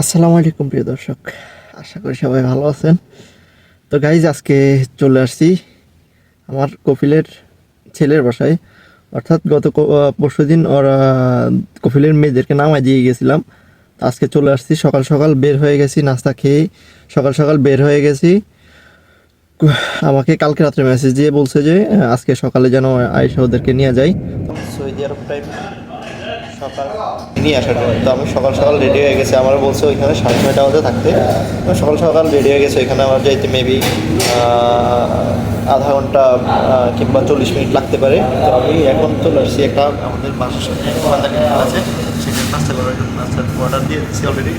আসসালামু আলাইকুম প্রিয় দর্শক, আশা করি সবাই ভালো আছেন। তো গাইজ আজকে চলে আসছি আমার কপিলের ছেলের বাসায়। অর্থাৎ গত পরশু দিন ওরা কপিলের মেয়েদেরকে নামাই দিয়ে গেছিলাম। আজকে চলে আসছি, সকাল সকাল বের হয়ে গেছি, নাস্তা খেয়ে সকাল সকাল বের হয়ে গেছি। আমাকে কালকে রাত্রে মেসেজ দিয়ে বলছে যে আজকে সকালে যেন আয়সা ওদেরকে নিয়ে যাই সৌদি আরব টাইম নিয়ে আসার জন্য। তো আমি সকাল সকাল রেডি হয়ে গেছি। আমার বলছে ওইখানে সাড়ে ছয়টা মধ্যে থাকতে। তো সকাল সকাল রেডি হয়ে গেছে। ওইখানে আমার যাইতে মেবি আধা ঘণ্টা কিংবা চল্লিশ মিনিট লাগতে পারে। তো আমি এখন চলে আসছি একটা আমাদের বাসার সামনে। আছে। সেখানে নাস্তা অর্ডার দিয়ে দিচ্ছি অলরেডি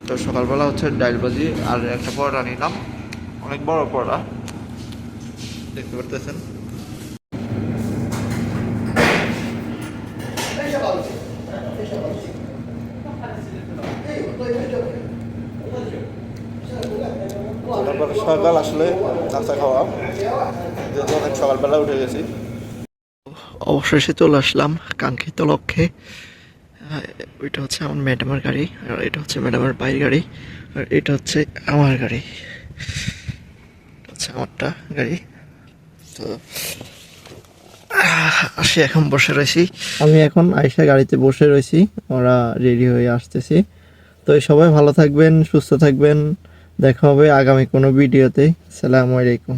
তো সকালবেলা হচ্ছে ডাইল ভাজি আর একটা পরোটা নিলাম। অনেক বড় পরোটা। দেখতে পারতেছেন? তারপর সকাল আসলে নাস্তা খাওয়া। যেহেতু অনেক সকালবেলা উঠে গেছি। অবশেষে চলে আসলাম কাঙ্ক্ষিত লক্ষ্যে। ওইটা হচ্ছে আমার ম্যাডামের গাড়ি আর এটা হচ্ছে ম্যাডামের বাইর গাড়ি আর এটা হচ্ছে আমার গাড়ি। হচ্ছে আমারটা গাড়ি। তো আসি এখন বসে রয়েছি। আমি এখন আয়সা গাড়িতে বসে রয়েছি ওরা রেডি হয়ে আসতেছি। তো সবাই ভালো থাকবেন সুস্থ থাকবেন। দেখা হবে আগামী কোনো ভিডিওতে। সালামু আলাইকুম।